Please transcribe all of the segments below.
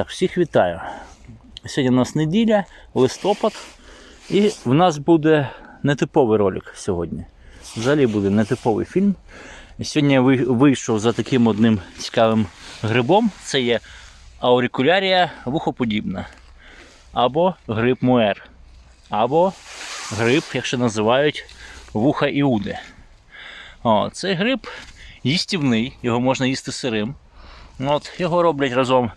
Так, всіх вітаю. Сьогодні у нас неділя, листопад, і в нас буде нетиповий ролик сьогодні. Взагалі буде нетиповий фільм. Сьогодні я вийшов за таким одним цікавим грибом. Це є аурикулярія вухоподібна, або гриб муер, або гриб, якщо називають вуха іуди. О, цей гриб їстівний, його можна їсти сирим. От, його роблять разом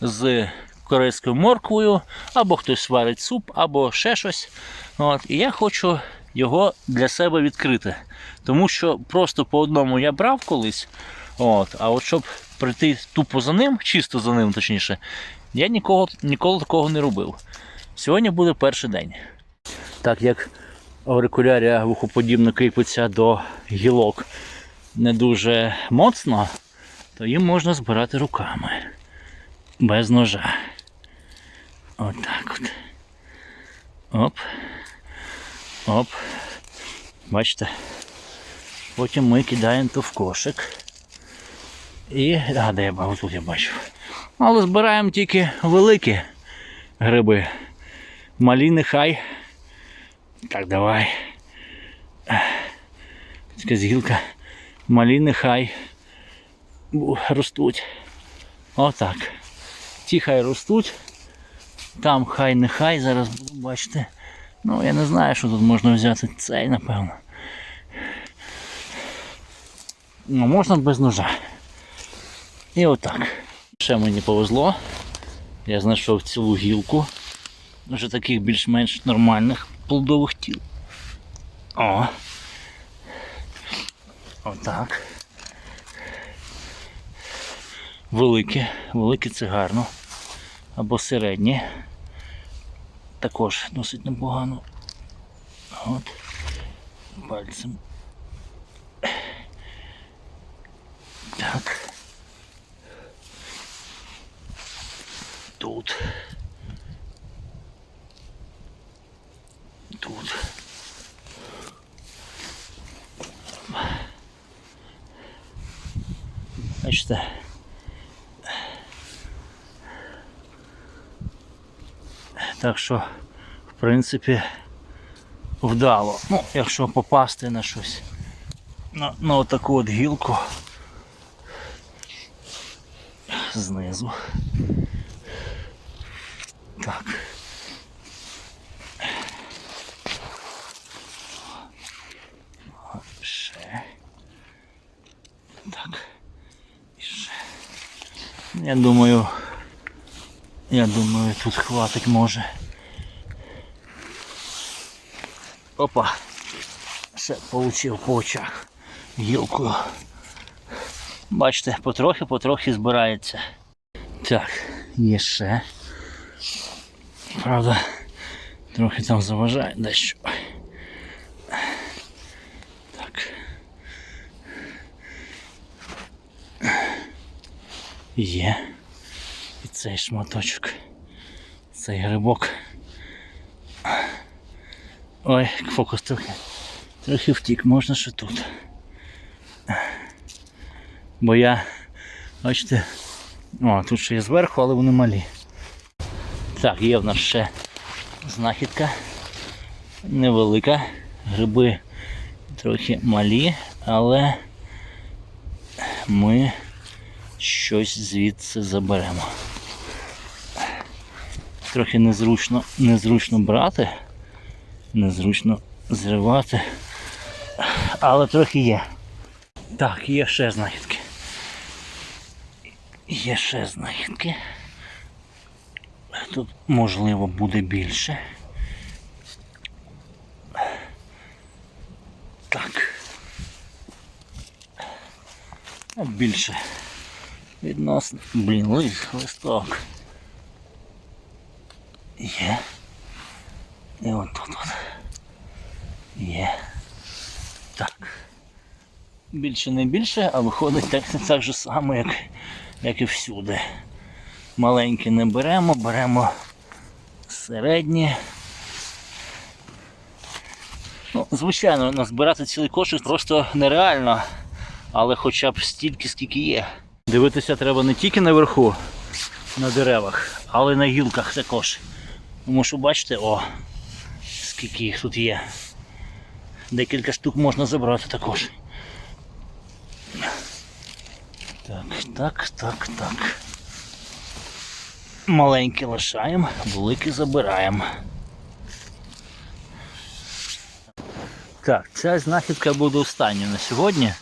з корейською морквою, або хтось варить суп, або ще щось. От, і я хочу його для себе відкрити. Тому що просто по одному я брав колись. От, а от щоб прийти тупо за ним, чисто за ним, точніше, я ніколи, ніколи такого не робив. Сьогодні буде перший день. Так як аурикулярія вухоподібно кріпиться до гілок не дуже моцно, то їм можна збирати руками. Без ножа. Отак от. Оп. Оп. Бачите? Потім ми кидаємо то в кошик. І. А, де я бачу, тут я бачу. Але збираємо тільки великі гриби. Малі нехай. Так, давай. Така згілка. Малі нехай ростуть. Отак. Ті хай ростуть. Там хай нехай, зараз буду бачити. Ну, я не знаю, що тут можна взяти цей, напевно. Ну, можна без ножа. І отак. Ще мені повезло. Я знайшов цілу гілку. Вже таких більш-менш нормальних плодових тіл. О. Отак. Великі, велике це гарно. Або середнє. Також досить непогано. От. Пальцем. Так. Тут. Бачите. Так що, в принципі, вдало. Ну, якщо попасти на щось. На, на отаку от гілку знизу. Так. Ще. Так. І ще. Я думаю, я думаю, тут хватить може. Опа. Ще получив по очах гілкою. Бачите, потрохи-потрохи збирається. Так, є ще. Правда, трохи там заважає дещо. Так. Є. І цей шматочок. Цей грибок. Ой, фокус трохи. Трохи втік, можна ще тут. Бо я, бачите, о, тут ще є зверху, але вони малі. Так, є в нас ще знахідка. Невелика. Гриби трохи малі, але ми щось звідси заберемо. Трохи незручно, незручно брати, незручно зривати, але трохи є. Так, є ще знахідки. Є ще знахідки. Тут можливо буде більше. Так. Більше. Відносно. Блін, лист, листок. Є. І от тут от. Є. Так. Більше не більше, а виходить так, так же само, як, як і всюди. Маленькі не беремо, беремо середні. Ну, звичайно, назбирати цілий кошик просто нереально, але хоча б стільки, скільки є. Дивитися треба не тільки наверху, на деревах, але на гілках також. Тому що бачите, о, скільки їх тут є. Декілька штук можна забрати також. Так, так, так, так. Маленькі лишаємо, великі забираємо. Так, ця знахідка буде остання на сьогодні,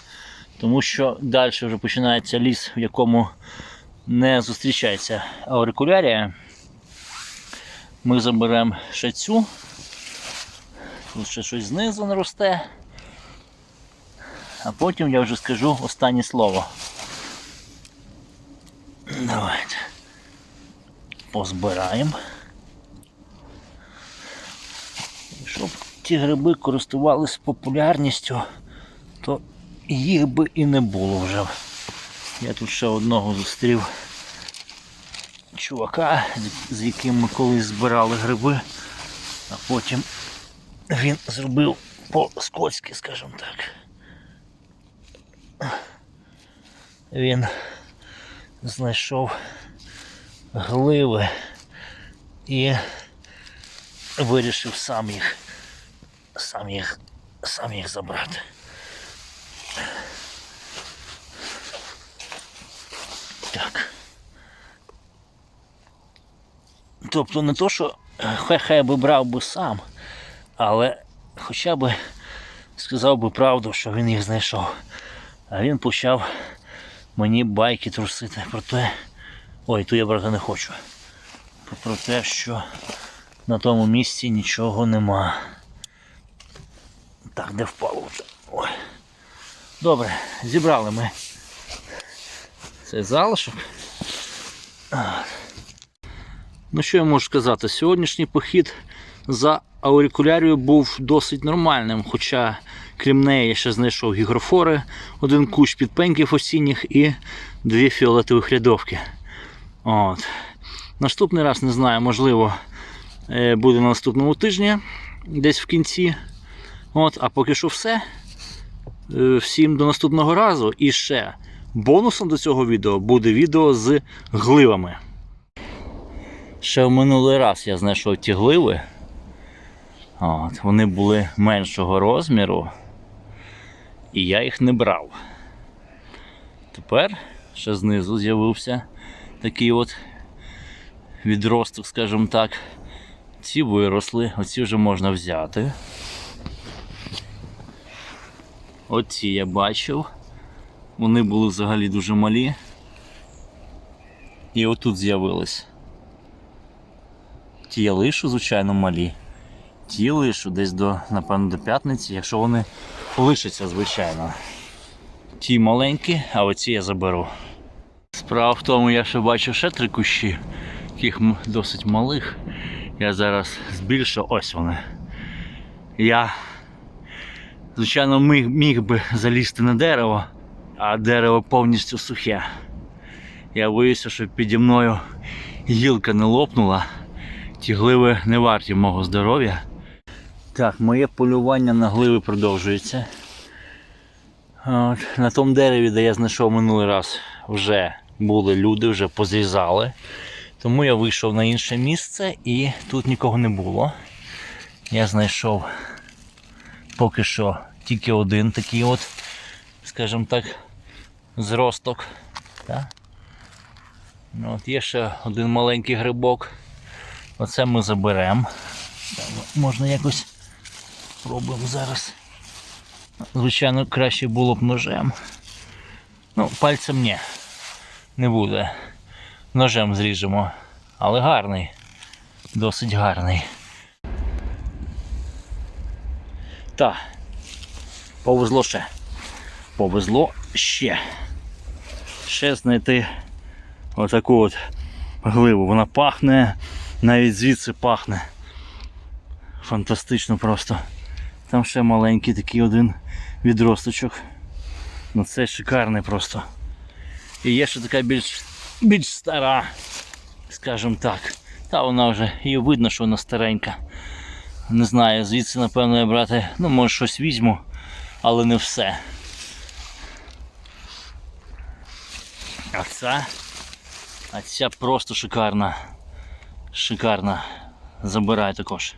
тому що далі вже починається ліс, в якому не зустрічається аурикулярія. Ми заберемо ще цю. Тут ще щось знизу не росте. А потім я вже скажу останнє слово. Давайте. Позбираємо. Щоб ті гриби користувалися популярністю, то їх би і не було вже. Я тут ще одного зустрів чувака, з- яким ми колись збирали гриби, а потім він зробив по-скотськи, скажімо так. Він знайшов гливи і вирішив сам їх, сам їх, сам їх забрати. Тобто не то, що е, хай хай би брав би сам, але хоча б сказав би правду, що він їх знайшов. А він почав мені байки трусити про те. Ой, ту я брати не хочу. Про- те, що на тому місці нічого нема. Так, де впало. Ой. Добре, зібрали ми цей залишок. Ну що я можу сказати? Сьогоднішній похід за аурикулярією був досить нормальним, хоча крім неї я ще знайшов гігрофори, один кущ підпеньків осінніх і дві фіолетових рядовки. От. Наступний раз не знаю, можливо, е, буде на наступному тижні, десь в кінці. От, а поки що все. Е, Всім до наступного разу. І ще бонусом до цього відео буде відео з гливами. Ще в минулий раз я знайшов ті гливи. От, вони були меншого розміру. І я їх не брав. Тепер ще знизу з'явився такий от відросток, скажімо так. Ці виросли, оці вже можна взяти. Оці я бачив. Вони були взагалі дуже малі. І отут з'явились. Ті я лишу, звичайно, малі. Ті лишу десь до, напевно, до п'ятниці, якщо вони лишаться, звичайно. Ті маленькі, а оці я заберу. Справа в тому, я ще бачу ще три кущі, таких досить малих. Я зараз збільшу, ось вони. Я, звичайно, міг, міг би залізти на дерево, а дерево повністю сухе. Я боюся, що піді мною гілка не лопнула. Ті гливи не варті мого здоров'я. Так, моє полювання на гливи продовжується. От, на тому дереві, де я знайшов минулий раз, вже були люди, вже позрізали. Тому я вийшов на інше місце і тут нікого не було. Я знайшов поки що тільки один такий от, скажімо так, зросток. Так? Ну, От є ще один маленький грибок. Оце ми заберемо. Можна якось пробуємо зараз. Звичайно, краще було б ножем. Ну, пальцем ні. Не буде. Ножем зріжемо. Але гарний. Досить гарний. Так. Повезло ще. Повезло ще. Ще знайти отаку от гливу. Вона пахне, навіть звідси пахне. Фантастично просто. Там ще маленький такий один відросточок. Ну це шикарний просто. І є ще така більш, більш стара, скажімо так. Та вона вже її видно, що вона старенька. Не знаю, звідси, напевно, я брати, ну, може щось візьму, але не все. А це А ця просто шикарна. Шикарна. Забирає також.